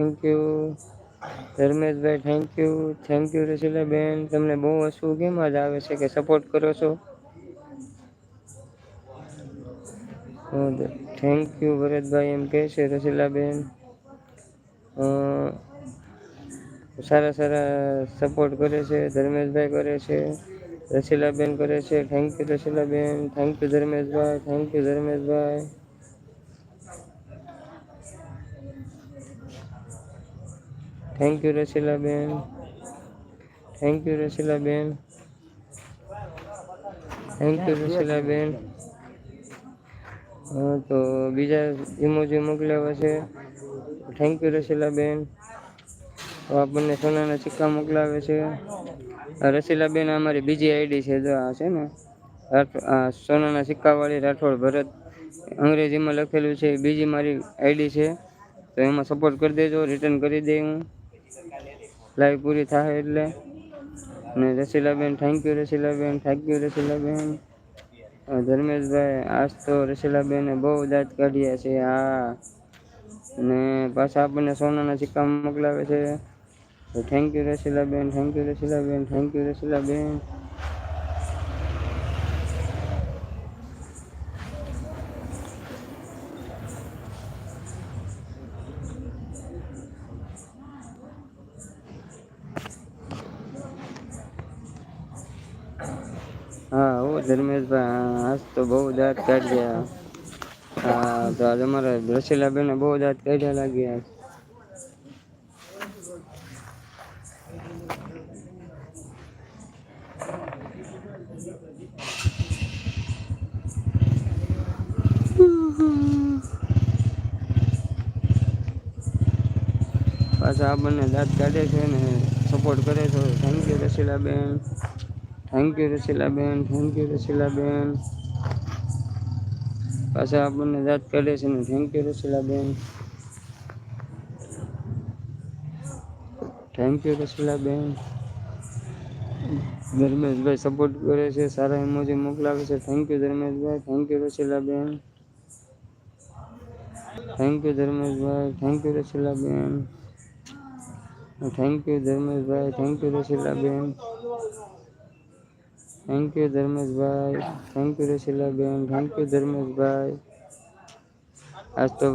Thank you Dharmeshbhai thank you thank you Rasilaben. તમને બહુ હસવું કેમ જ આવે છે કે સપોર્ટ કરો છો? થેન્ક યુ ભરતભાઈ એમ કહે છે, રસીલાબેન. સારા સારા સપોર્ટ કરે છે, ધર્મેશભાઈ કરે છે, રસીલાબેન કરે છે. Thank you Rasilaben. Thank you Dharmeshbhai. Thank you Dharmeshbhai. Thank you Rasilaben thank you Rasilaben thank you Rasilaben તો બીજા ઇમોજી મોકલાવ્યા છે. થેન્ક યુ રસીલાબેન આપણને સોનાના સિક્કા મોકલાવે છે. રસીલાબેન અમારી બીજી આઈડી છે જો આ છે ને. સોનાના સિક્કાવાળી રાઠોડ ભરત. અંગ્રેજીમાં લખેલું છે, બીજી મારી આઈડી છે. તો એમાં સપોર્ટ કરી દેજો રિટર્ન કરી દે હું. લાઈવ પૂરી થાય એટલે. ને Rasilaben thank you Rasilaben thank you Rasilaben. Dharmeshbhai, આજ તો રસીલાબેને બહુ દાંત કાઢ્યા છે, હા. અને પાછા આપણને સોનાના સિક્કા મોકલાવે છે. Thank you Rasilaben thank you Rasilaben thank you Rasilaben. હા હો ધર્મેશભાઈ આજ તો બહુ દાંત કાઢ્યા હા તો આજે અમારા રસીલાબેને બહુ દાંત કાઢ્યા લાગ્યા પાછા આપણને દાંત કાઢે છે ને સપોર્ટ કરે છે thank you Rasilaben thank you Rasilaben thank you Rasilaben પાછા આપણને દાંત કાઢે છે ને thank you Rasilaben thank you Rasilaben Dharmeshbhai support કરે છે સારા ઇમોજી મોકલાવે છે thank you Dharmeshbhai thank you Rasilaben thank you Dharmeshbhai thank you Rasilaben thank you Dharmeshbhai thank you Rasilaben thank you Dharmeshbhai thank you Rasilaben thank you Dharmeshbhai આજ તો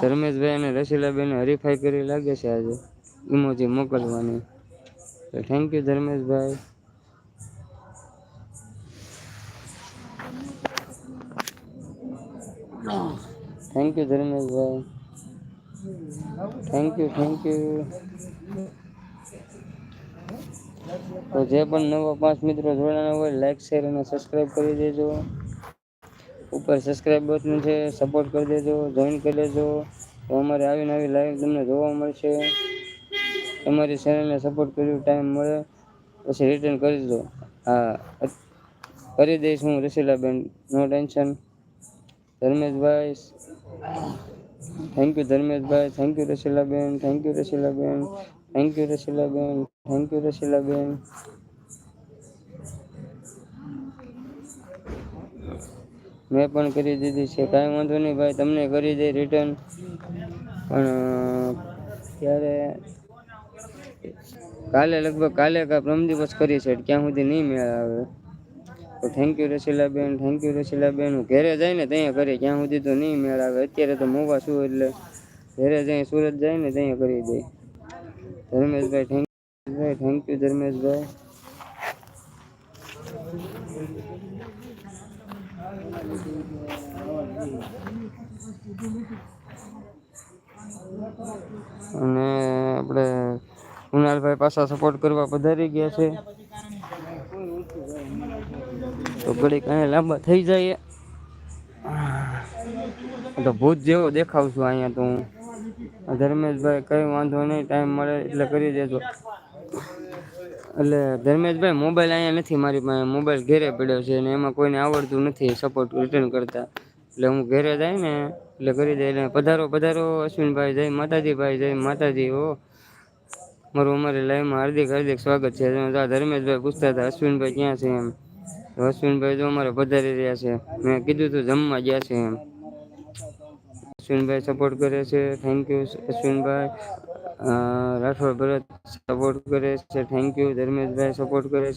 ધર્મેશભાઈ અને રસીલાબેન હરીફાઈ કરી લાગે છે આજે ઇમોજી મોકલવાની તો thank you Dharmeshbhai thank you Dharmeshbhai thank you thank you તો જે પણ નવા પાંચ મિત્રો જોડાના હોય લાઈક શેર અને સબસ્ક્રાઈબ કરી દેજો. ઉપર સબસ્ક્રાઈબ બટન છે સપોર્ટ કરી દેજો જોઈન કરી લેજો. તો અમારે આવીને આવી લાઈવ તમને જોવા મળશે. તમારી ચેનલને સપોર્ટ કર્યું ટાઈમ મળે, પછી રિટર્ન કરી દો હા કરી દઈશ હું Rasilaben. No tension Dharmeshbhai thank you Dharmeshbhai thank you Rasilaben thank you Rasilaben thank you Rasilaben thank you Rasilaben મેં પણ કરી દીધી છે. કાંઈ વાંધો નહીં ભાઈ, તમને કરી દે રિટર્ન પણ ત્યારે કાલે લગભગ કાલે કાં પ્રમ દિવસ કરી છે ક્યાં સુધી નહીં મેળ આવે. તો thank you Rasilaben thank you Rasilaben. હું ઘરે જાય ને ત્યાં કરી ક્યાં સુધી તો નહીં મેળ આવે. અત્યારે તો મોવા છું એટલે ઘરે જાય સુરત જાય ને ત્યાં કરી દે. Dharmeshbhai thank you thank you Dharmeshbhai. અને આપણે કુણાલભાઈ પાછા સપોર્ટ કરવા પધારી ગયા છે. તો ઘડી કાંઈ લાંબા થઈ જાય. તો ભૂત જેવો દેખાવ છું અહીંયા તો હું. ધર્મેશભાઈ કઈ વાંધો નહીં ટાઈમ મળે એટલે કરી દેજો. એટલે ધર્મેશભાઈ મોબાઈલ અહીંયા નથી મારી પાસે મોબાઈલ ઘેરે પડ્યો છે અને એમાં કોઈને આવડતું નથી સપોર્ટ રિટર્ન કરતા. એટલે હું ઘેરે જાય ને એટલે કરી દે, એટલે પધારો પધારો, અશ્વિનભાઈ જય માતાજીભાઈ, જય માતાજી, હો. મારું અમારી લાઈવમાં હાર્દિક હાર્દિક સ્વાગત છે. ધર્મેશભાઈ પૂછતા હતા, અશ્વિનભાઈ ક્યાં છે? એમ. અશ્વિનભાઈ તો અમારે પધારી રહ્યા છે. મેં કીધું તું જમવા ગયા છે એમ. અશ્વિનભાઈ સપોર્ટ કરે છે. Thank you Ashwinbhai Rathod Bharat support કરે છે. થેન્ક યુ ધર્મેશભાઈ સપોર્ટ કરે છે.